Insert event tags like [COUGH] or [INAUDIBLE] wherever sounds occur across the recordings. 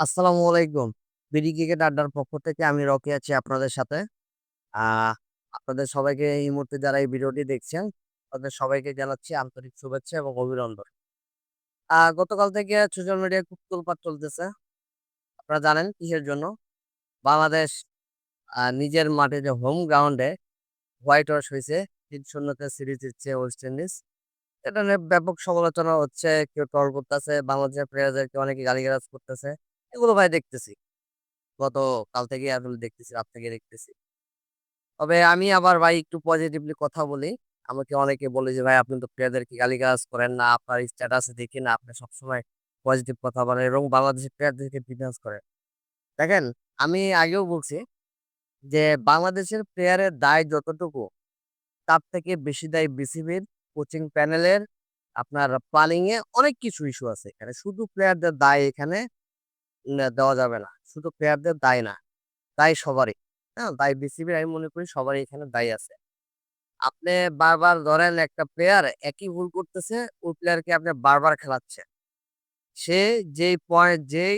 আসসালামু আলাইকুম। BD cricket আড্ডার পক্ষ থেকে আমি রকি আছি আপনাদের সাথে। আপনাদের সবাইকে এই মুহূর্তে যারা এই ভিডিওটি দেখছেন, তাদের সবাইকে জানাচ্ছি আন্তরিক শুভেচ্ছা এবং অভিনন্দন। গতকাল থেকে সোশ্যাল মিডিয়ায় খুব তোলপাড় চলতেছে। আপনারা জানেন কিসের জন্য? বাংলাদেশ নিজের মাঠে যে হোম গ্রাউন্ডে হোয়াইট ওয়াশ হয়েছে তিন শূন্যতে সিরিজ দিচ্ছে ওয়েস্ট ইন্ডিজ। এটা নিয়ে ব্যাপক সমালোচনা হচ্ছে, কেউ ট্রল করতেছে, বাংলাদেশের প্লেয়ারদেরকে অনেকে গালিগালাজ করতেছে। এগুলো ভাই দেখতেছি। গতকাল থেকেই আসলে দেখতেছি, রাত থেকে দেখতেছি। তবে আমি আবার ভাই একটু পজিটিভলি কথা বলি। আমাকে অনেকে বলে যে, "ভাই আপনি তো প্লেয়ারদেরকে গালিগালাজ করেন না। আপনার স্ট্যাটাসে দেখি না আপনি সবসময় পজিটিভ কথা বলেন এবং বাংলাদেশের প্লেয়ারদেরকে ডিফেন্স করেন।" দেখেন, আমি আগেও বলছি যে, বাংলাদেশের প্লেয়ারের দায় যতটুকু, তার থেকে বেশি দায় বিসিবির, কোচিং প্যানেলের, আপনার প্ল্যানিং এ অনেক কিছু ইস্যু আছে এখানে। শুধু প্লেয়ারদের দায় এখানে দেওয়া যাবে না। শুধু প্লেয়ারদের দায় না, দায় সবারই। হ্যাঁ? দায় বিসিবির আমি মনে করি সবারই এখানে দায়ী আছে। আপনি বারবার ধরেন একটা প্লেয়ার একই ভুল করতেছে, ওই প্লেয়ারকে আপনি বারবার খেলাচ্ছেন। সে যেই পয়েন্ট যেই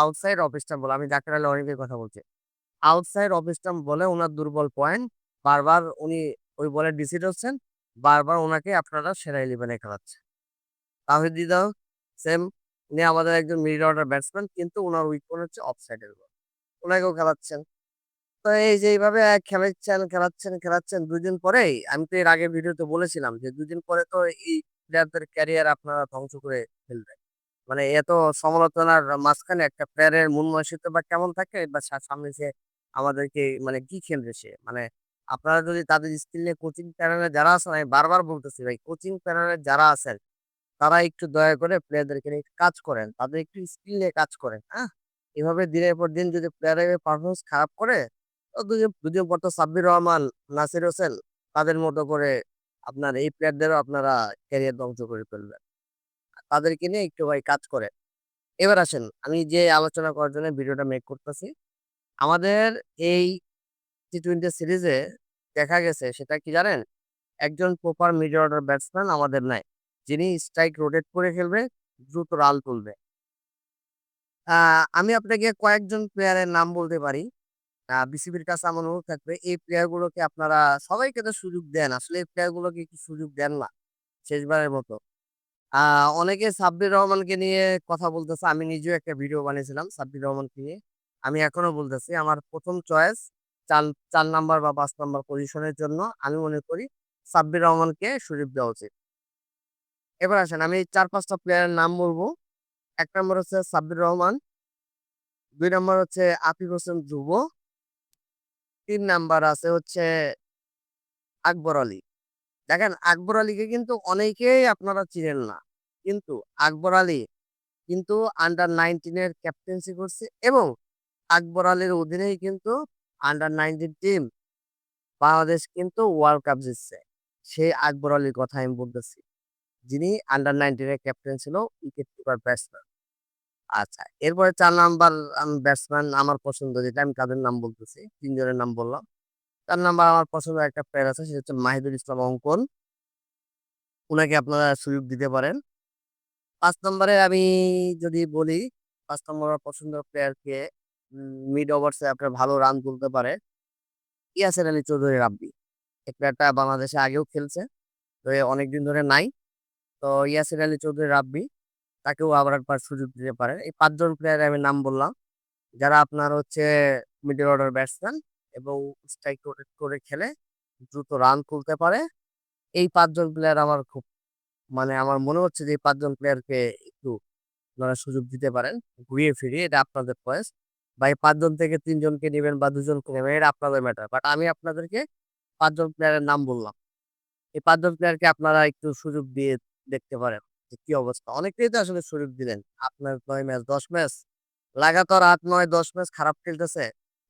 আউটসাইড অফ স্টাম্প বলে, আমি জাকের আলী অনেকের কথা বলছি। আউটসাইড অফ স্টাম্প বলে ওনার দুর্বল পয়েন্ট, বারবার উনি ওই বলে ডিসিড হচ্ছেন, বারবার ওনাকে আপনারা সেরা 11 এ খেলাচ্ছেন। তাওহিদ হৃদয় সেম, উনি আমাদের একজন মিডল অর্ডার ব্যাটসম্যান কিন্তু উনার উইক পয়েন্ট হচ্ছে অফসাইডের বল। উনাকেও খেলাচ্ছেন। তো এই যে এইভাবে খেলাচ্ছেন, খেলাচ্ছেন, খেলাচ্ছেন ২ দিন পরেই আমি তো এর আগের ভিডিওতে বলেছিলাম যে দুদিন পরে তো এই প্লেয়ারদের ক্যারিয়ার আপনারা ধ্বংস করে ফেলবেন। মানে এত সমালোচনার মাঝখানে একটা প্লেয়ারের মন মানসিকতা কেমন থাকে বা সামনে সে আমাদেরকে মানে কি খেলবে সে? মানে আপনারা যদি তাদের স্কিল নিয়ে কোচিং প্যানেলে যারা আছেন আমি বারবার বলতেছি ভাই কোচিং প্যানেলে যারা আছেন, তারা একটু দয়া করে প্লেয়ারদেরকে নিয়ে কাজ করেন। তাদের একটু স্কিল নিয়ে কাজ করেন, হ্যাঁ? এভাবে দিনের পর দিন যদি প্লেয়ারের পারফরমেন্স খারাপ করে, তো দুদিন পর তো সাব্বির রহমান, নাসির হোসেন তাদের মতো করে আপনার এই প্লেয়ারদেরও আপনারা ক্যারিয়ার ধ্বংস করে ফেলবেন। তাদেরকে নিয়ে একটু ভাই কাজ করে এবার আসেন, আমি যে আলোচনা করার জন্য ভিডিওটা মেক করতেছি। আমাদের এই টি-20 সিরিজে দেখা গেছে সেটা কি জানেন? একজন প্রপার মিডল অর্ডার ব্যাটসম্যান আমাদের নাই। যিনি স্ট্রাইক রোটেট করে খেলবে, দ্রুত রান তুলবে। আমি আপনাকে কয়েকজন প্লেয়ারের নাম বলতে পারি। বিসিবির কাছে আমার অনুরোধ থাকবে এই প্লেয়ার গুলোকে আপনারা সবাইকে তো সুযোগ দেন। আসলে এই প্লেয়ার গুলোকে একটু সুযোগ দেন না। শেষবারের মতো। অনেকে সাব্বির রহমানকে নিয়ে কথা বলতেছে। আমি নিজেও একটা ভিডিও বানিয়েছিলাম সাব্বির রহমানকে নিয়ে। আমি এখনও বলতেছি আমার প্রথম চয়েস চাল চার নাম্বার বা পাঁচ নাম্বার পজিশনের জন্য আমি মনে করি সাব্বির রহমানকে সুযোগ দেওয়া উচিত। এবার আসেন, আমি ৪-৫ টা প্লেয়ারের নাম বলব এক নম্বর হচ্ছে সাব্বির রহমান। দুই নম্বর হচ্ছে আফিফ হোসেন ধ্রুব। ৩ নাম্বার আছে হচ্ছে আকবর আলী। দেখেন, আকবর আলীকে কিন্তু অনেকেই আপনারা চিনেন না। কিন্তু আকবর আলী কিন্তু আন্ডার 19 এর ক্যাপ্টেন্সি করছে এবং আকবর আলীর অধীনেই কিন্তু আন্ডার 19 টিম বাংলাদেশ কিন্তু ওয়ার্ল্ড কাপ জিতছে। সেই আকবর আলীর কথা আমি বলতেছি। যিনি আন্ডার 19 এর ক্যাপ্টেন ছিল, উইকেট কিপার ব্যাটসম্যান। আচ্ছা, এরপরে চার নাম্বার ব্যাটসম্যান আমার পছন্দ যেটা আমি তাদের নাম বলতেছি। তিনজনের নাম বললাম। ৪ নাম্বার আমার পছন্দের একটা প্লেয়ার আছে সেটা হচ্ছে মাহিদুল ইসলাম অঙ্কন। উনাকে আপনারা সুযোগ দিতে পারেন। পাঁচ নম্বরে আমি যদি বলি, পাঁচ নম্বর পছন্দের প্লেয়ার কে? মিড ওভার্সে আপনার ভালো রান তুলতে পারে। ইয়াসের আলী চৌধুরী রাব্বি। এই প্লেয়ারটা বাংলাদেশে আগেও খেলছে। তো অনেকদিন ধরে নাই। তো ইয়াসির আলী চৌধুরী রাব্বি তাকেও আবার একবার সুযোগ দিতে পারেন। এই ৫ জন প্লেয়ারের আমি নাম বললাম। যারা আপনার হচ্ছে মিডল অর্ডার ব্যাটসম্যান এবং স্ট্রাইক রোটেট করে খেলে, দ্রুত রান তুলতে পারে। এই পাঁচজন প্লেয়ার আমার খুব মানে আমার মনে হচ্ছে যে এই ৫ জন প্লেয়ারকে একটু আপনারা সুযোগ দিতে পারেন। ঘুরিয়ে ফিরিয়ে এটা আপনাদের চয়েস। বা এই পাঁচজন থেকে তিনজনকে নেবেন বা দুজনকে নেবেন এটা আপনাদের ম্যাটার। বাট আমি আপনাদেরকে ৫ জন প্লেয়ারের নাম বললাম। এই ৫ জন প্লেয়ারকে আপনারা একটু সুযোগ দিয়ে দেখতে পারেন যে কি অবস্থা। অনেকেই তো আসলে সুযোগ দিলেন। আপনার নয় ম্যাচ, ১০ ম্যাচ লাগাতার আট নয় দশ ম্যাচ খারাপ খেলতেছে।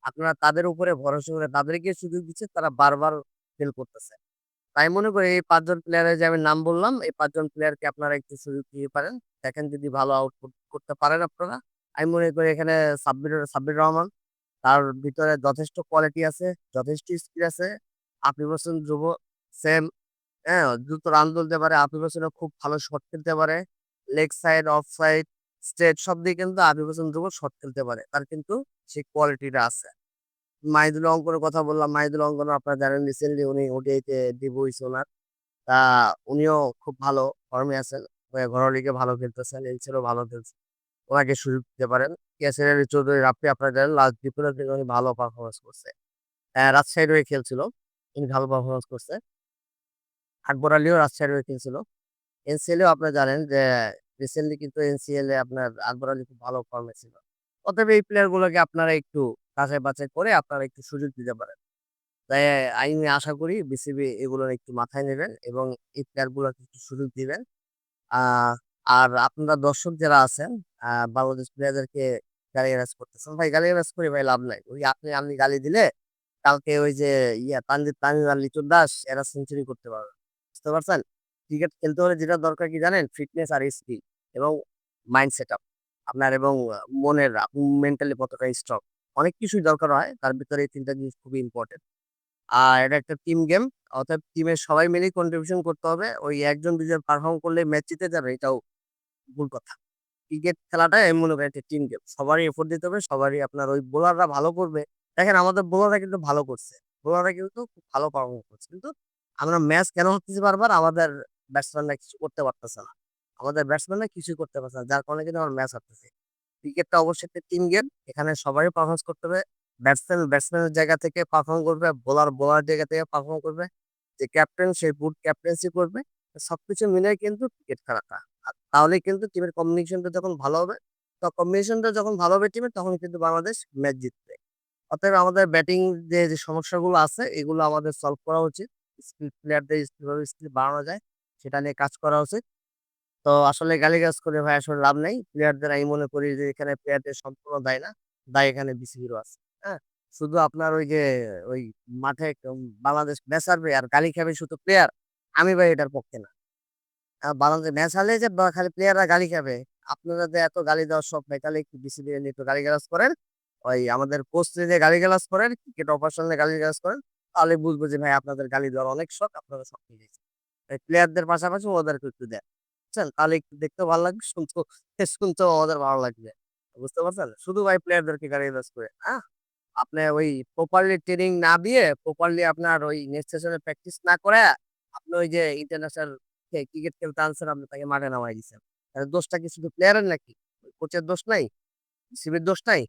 আপনারা তাদের উপরে ভরসা করে তাদেরকে সুযোগ দিচ্ছেন, তারা বারবার ফেল করতেছে। তাই মনে করি এই ৫ জন প্লেয়ারের যে আমি নাম বললাম, এই ৫ জন প্লেয়ারকে আপনারা একটু সুযোগ দিতে পারেন। দেখেন যদি ভালো আউটপুট করতে পারেন আপনারা। আমি মনে করি এখানে সাব্বির সাব্বির রহমান তার ভিতরে যথেষ্ট কোয়ালিটি আছে, যথেষ্ট স্কিল আছে। আফিফ হোসেন ধ্রুব সেম, হ্যাঁ? দ্রুত রান তুলতে পারে। আফিফ হোসেনও খুব ভালো শট খেলতে পারে। Leg side, off side, straight সব দিয়ে কিন্তু আবির হোসেন ধ্রুব শট খেলতে পারে তার কিন্তু সেই কোয়ালিটিটা আছে মাহিদুল অঙ্কনের কথা বললাম মাহিদুল অঙ্কন আপনারা জানেন রিসেন্টলি উনি ওডিআইতে ডেবু হয়েছে ওনার তা উনিও খুব ভালো ফর্মে আছেন ঘরোয়া লিগে ভালো খেলতেছেন এলসেরও ভালো খেলছে ওনাকে সুযোগ দিতে পারেন কেসিআর চৌধুরী রাপ্পি আপনারা জানেন লাস্ট ডিফেন্ডার থেকে উনি ভালো পারফরমেন্স করছে আহ, রাজশাহীর হয়ে খেলছিল উনি ভালো পারফরমেন্স করছে আকবর আলীও রাজশাহীর হয়ে খেলছিল। এনসিএলেও আপনারা জানেন যে রিসেন্টলি কিন্তু এনসিএল আপনার আকবর আলী খুব ভালো ফর্মে ছিল। অতএব এই প্লেয়ার গুলোকে আপনারা একটু কাছে বাছাই করে আপনারা একটু সুযোগ দিতে পারেন। তাই আমি আশা করি বিসিবি এগুলো একটু মাথায় নেবেন এবং এই প্লেয়ার গুলোকে একটু সুযোগ দিবেন। আর আপনারা দর্শক যারা আছেন বাংলাদেশ প্লেয়ারদেরকে গালি হ্যারাস করতেছেন, ভাই গালি হ্যারাস করে, ভাই লাভ নাই। ওই আপনি আপনি গালি দিলে কালকে ওই যে ইয়া তানজিদ তামিম আর লিটন দাস এরা সেঞ্চুরি করতে পারবে। বুঝতে পারছেন? ক্রিকেট খেলতে হলে যেটা দরকার কি জানেন? ফিটনেস আর স্কিল এবং মাইন্ড সেট আপ আপনার এবং মনের মেন্টালি কতটা স্ট্রং। অনেক কিছুই দরকার হয়, তার ভিতরে এই তিনটা জিনিস খুবই ইম্পর্টেন্ট। আর এটা একটা টিম গেম অর্থাৎ টিমের সবাই মিলেই কন্ট্রিবিউশন করতে হবে। ওই একজন, দুজন পারফর্ম করলে ম্যাচ জিতে যাবে, এটাও ভুল কথা। ক্রিকেট খেলাটা এমন মনে করি একটা টিম গেম। সবারই এফোর্ট দিতে হবে, সবারই আপনার ওই বোলাররা ভালো করবে। দেখেন, আমাদের বোলাররা কিন্তু ভালো করছে। বোলাররা কিন্তু খুব ভালো পারফর্ম করছে। কিন্তু আমরা ম্যাচ কেন হচ্ছে বারবার? আমাদের ব্যাটসম্যানরা কিছু করতে পারতেছে না। আমাদের ব্যাটসম্যানরা কিছুই করতে পারছে না, যার কারণে কিন্তু আমার ম্যাচ হারতেছে। ক্রিকেটটা অবশ্যই একটা টিম গেম এখানে সবারই পারফরমেন্স করতে হবে। ব্যাটসম্যান ব্যাটসম্যানের জায়গা থেকে পারফর্ম করবে বোলার বোলার জায়গা থেকে পারফর্ম করবে। যে ক্যাপ্টেন সে গুড ক্যাপ্টেন্সি করবে। সবকিছু মিলে কিন্তু ক্রিকেট খেলাটা। তাহলে কিন্তু টিমের কম্বিনেশনটা যখন ভালো হবে, তো কম্বিনেশনটা যখন ভালো হবে টিমের তখন কিন্তু বাংলাদেশ ম্যাচ জিতবে। অতএব আমাদের ব্যাটিং যে যে সমস্যাগুলো আছে, এগুলো আমাদের সলভ করা উচিত। স্কিল প্লেয়ারদের স্কিল বাড়ানো যায়, সেটা নিয়ে কাজ করা উচিত। তো আসলে গালিগালাজ করে ভাই আসলে লাভ নেই। প্লেয়ারদের আমি মনে করি যে এখানে প্লেয়ারদের সম্পূর্ণ দায় না। দায় এখানে বিসিবিরও আছে হ্যাঁ? শুধু আপনার ওই যে, ওই মাঠে বাংলাদেশ ম্যাচ হারবে আর গালি খাবে শুধু প্লেয়ার, আমি ভাই এটার পক্ষে না। বাংলাদেশ ম্যাচ হারলে যে খালি প্লেয়াররা গালি খাবে, আপনারা যে এত গালি দেওয়ার সব ভাই তাহলে একটু বিসিবি একটু গালি গালাজ করেন। ওই আমাদের কোচ যে গালি গালাজ করেন ক্রিকেট অপারেশনে গালি গালাজ করেন। তাহলে বুঝব যে, ভাই, আপনাদের গালি দেওয়ার অনেক শখ, আপনারা সব গেছেন প্লেয়ারদের পাশাপাশি ওদেরকে একটু দেন। বুঝছেন? তাহলে একটু দেখতে ভালো লাগবে, শুনতেও শুনতেও আমাদের ভালো লাগবে। বুঝতে পারছেন? শুধু ভাই প্লেয়ারদেরকে গালি গালাজ করে হ্যাঁ আপনি ওই প্রপারলি ট্রেনিং না দিয়ে প্রপারলি আপনার ওই নেক্সট সেশনে প্র্যাকটিস না করে, আপনি ওই যে ইন্টারন্যাশনাল ক্রিকেট খেলতে আনছেন আপনি তাকে মাঠে নামাই দিচ্ছেন। দোষটা কি শুধু প্লেয়ারের নাকি? কোচের দোষ নাই? সিবির দোষ নাই?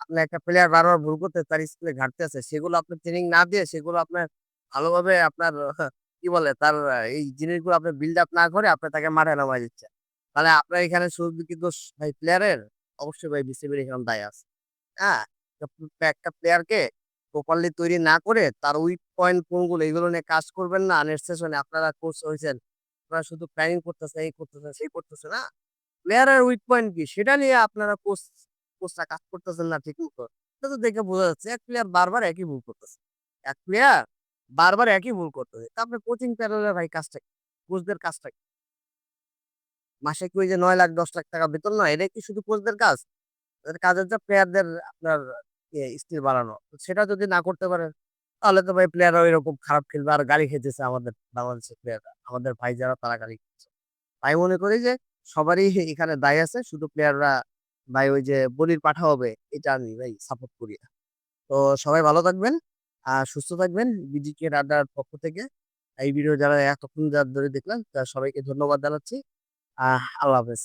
আপনি একটা প্লেয়ার বারবার ভুল করতে তার স্কিলে ঘাটতি আছে, সেগুলো আপনি ট্রেনিং না দিয়ে সেগুলো আপনার ভালোভাবে আপনার [LAUGHS] কি বলে তার এই জিনিসগুলো আপনি বিল্ড আপ না করে আপনি তাকে মাঠে নামাই দিচ্ছেন। তাহলে আপনার এখানে শুধু কি ভাই প্লেয়ারের অবশ্যই ভাই বিসিবির এখানে দায় আছে। হ্যাঁ একটা প্লেয়ারকে প্রপারলি তৈরি না করে তার উইক পয়েন্ট কোনগুলো এগুলো নিয়ে কাজ করবেন না নেক্সট সেশনে আপনারা কোচ হয়েছেন, আপনারা শুধু প্ল্যানিং করতেছেন, এই করতেছেন, সেই করতেছে না। প্লেয়ারের উইক পয়েন্ট কি? সেটা নিয়ে আপনারা কোচ কোচরা কাজ করতেছেন না ঠিক মতো। এটা তো দেখে বোঝা যাচ্ছে, এক প্লেয়ার বারবার একই ভুল করতেছে। এক প্লেয়ার বারবার একই ভুল করতেছে। তা আপনি কোচিং প্যানেলের ভাই কাজটা কোচদের কাজটা মাসে কি ওই যে নয় লাখ, দশ লাখ টাকা বেতন নয় এটা কি শুধু কোচদের কাজ? তাদের কাজের যা প্লেয়ারদের আপনার স্কিল বাড়ানো সেটা যদি না করতে পারেন, তাহলে তো ভাই প্লেয়াররা এরকম খারাপ খেলবে আর গাড়ি খেতেছে আমাদের বাংলাদেশের প্লেয়াররা আমাদের ভাই যারা তারা গাড়ি খেতেছে। তাই মনে করি যে সবারই এখানে দায় আছে, শুধু প্লেয়াররা ভাই ওই যে বলির পাঠা হবে, এটা আমি ভাই সাপোর্ট করি তো সবাই ভালো থাকবেন, আর সুস্থ থাকবেন বিজিকে রাডার পক্ষ থেকে। এই ভিডিও যারা এতক্ষণ যারা ধরে দেখলেন তার সবাইকে ধন্যবাদ জানাচ্ছি। আহ, আল্লাহ হাফেজ।